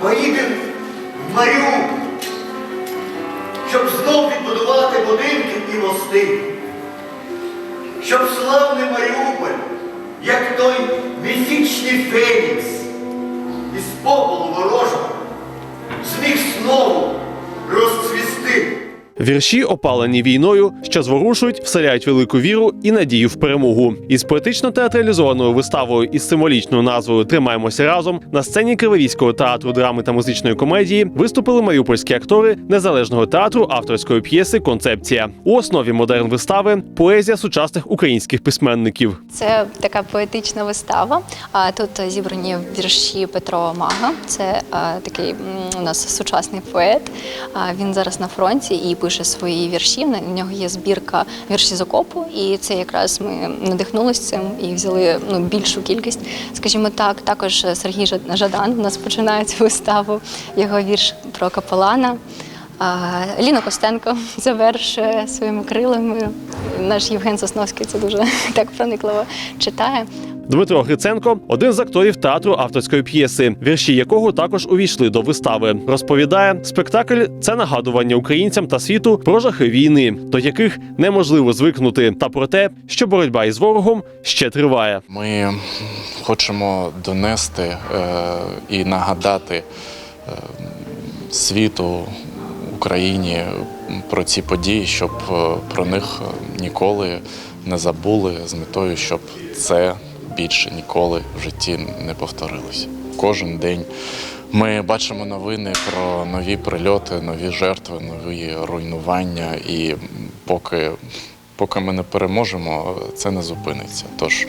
поїдемо в Маріуполь, щоб знов відбудувати будинки і мости. Щоб славний Маріуполь, як той місячний Фенікс, із попелу ворожого, Вірші, опалені війною, що зворушують, вселяють велику віру і надію в перемогу. Із поетично театралізованою виставою із символічною назвою Тримаємося разом на сцені Кривовійського театру драми та музичної комедії виступили маріупольські актори незалежного театру авторської п'єси Концепція у основі модерн вистави поезія сучасних українських письменників. Це така поетична вистава. А тут зібрані вірші Петро Мага. Це такий у нас сучасний поет. Він зараз на фронті і пише свої вірші. У нього є збірка вірші з окопу, і це якраз ми надихнулися цим і взяли ну, більшу кількість. Скажімо так, також Сергій Жадан у нас починає цю виставу. Його вірш про капелана. Ліна Костенко завершує своїми крилами. Наш Євген Сосновський це дуже так проникливо читає. Дмитро Гриценко один з акторів театру авторської п'єси, вірші якого також увійшли до вистави. Розповідає, спектакль це нагадування українцям та світу про жахи війни, до яких неможливо звикнути, та про те, що боротьба із ворогом ще триває. Ми хочемо донести е, і нагадати е, світу, Україні про ці події, щоб е, про них ніколи не забули з метою, щоб це більше ніколи в житті не повторилося. Кожен день ми бачимо новини про нові прильоти, нові жертви, нові руйнування. І поки, поки ми не переможемо, це не зупиниться. Тож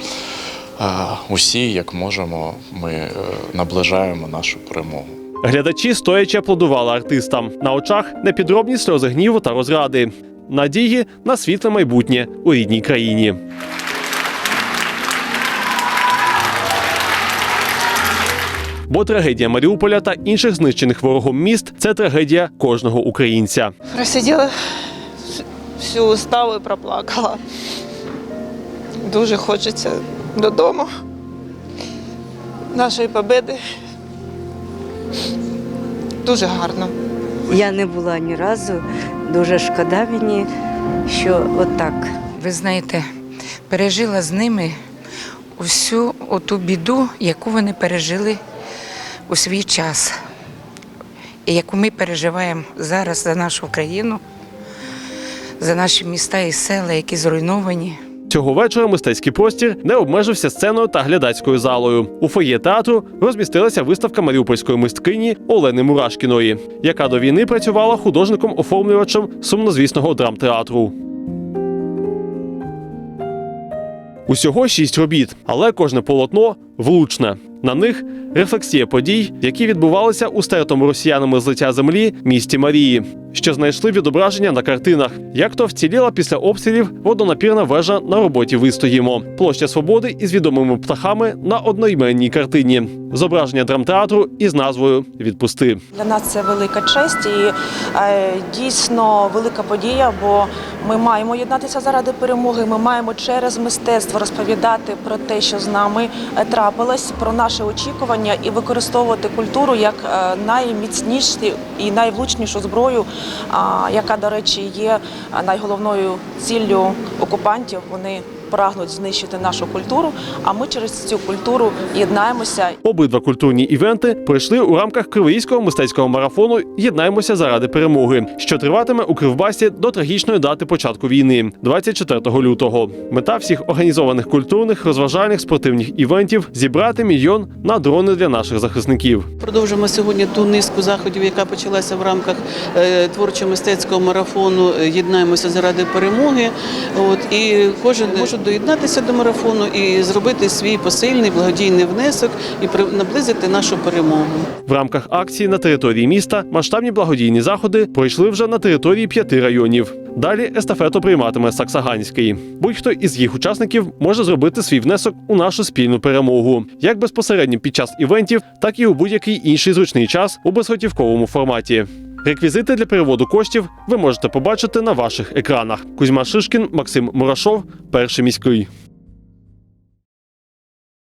е, усі, як можемо, ми е, наближаємо нашу перемогу. Глядачі стоячи аплодували артистам. На очах непідробні сльози гніву та розради. Надії на світле майбутнє у рідній країні. Бо трагедія Маріуполя та інших знищених ворогом міст це трагедія кожного українця. Просиділа всю уставу і проплакала. Дуже хочеться додому. Нашої победи. Дуже гарно. Я не була ні разу. Дуже шкода мені, що отак. Ви знаєте, пережила з ними усю оту біду, яку вони пережили у свій час, яку ми переживаємо зараз за нашу країну, за наші міста і села, які зруйновані. Цього вечора мистецький простір не обмежився сценою та глядацькою залою. У фоє театру розмістилася виставка маріупольської мисткині Олени Мурашкіної, яка до війни працювала художником-оформлювачем сумнозвісного драмтеатру. Усього шість робіт, але кожне полотно влучне. На них рефлексія подій, які відбувалися у стертому росіянами з лиця землі місті Марії, що знайшли відображення на картинах, як то вціліла після обстрілів водонапірна вежа на роботі вистоїмо, площа свободи із відомими птахами на одноіменній картині, зображення драмтеатру із назвою Відпусти. Для нас це велика честь і е, дійсно велика подія, бо ми маємо єднатися заради перемоги. Ми маємо через мистецтво розповідати про те, що з нами е, трапилось, про наші очікування і використовувати культуру як е, найміцнішу і найвлучнішу зброю, яка, до речі, є найголовною ціллю окупантів. Вони прагнуть знищити нашу культуру. А ми через цю культуру єднаємося Обидва культурні івенти пройшли у рамках Кривоїзького мистецького марафону Єднаймося заради перемоги, що триватиме у Кривбасі до трагічної дати початку війни 24 лютого. Мета всіх організованих культурних, розважальних спортивних івентів зібрати мільйон на дрони для наших захисників. Продовжимо сьогодні ту низку заходів, яка почалася в рамках е, творчо-мистецького марафону Єднаємося заради перемоги. От і кожен може доєднатися до марафону і зробити свій посильний благодійний внесок і наблизити нашу перемогу. В рамках акції на території міста масштабні благодійні заходи пройшли вже на території п'яти районів. Далі естафету прийматиме Саксаганський. Будь-хто із їх учасників може зробити свій внесок у нашу спільну перемогу, як безпосередньо під час івентів, так і у будь-який інший зручний час у безготівковому форматі. Реквізити для переводу коштів ви можете побачити на ваших екранах. Кузьма Шишкін, Максим Мурашов, перший міський.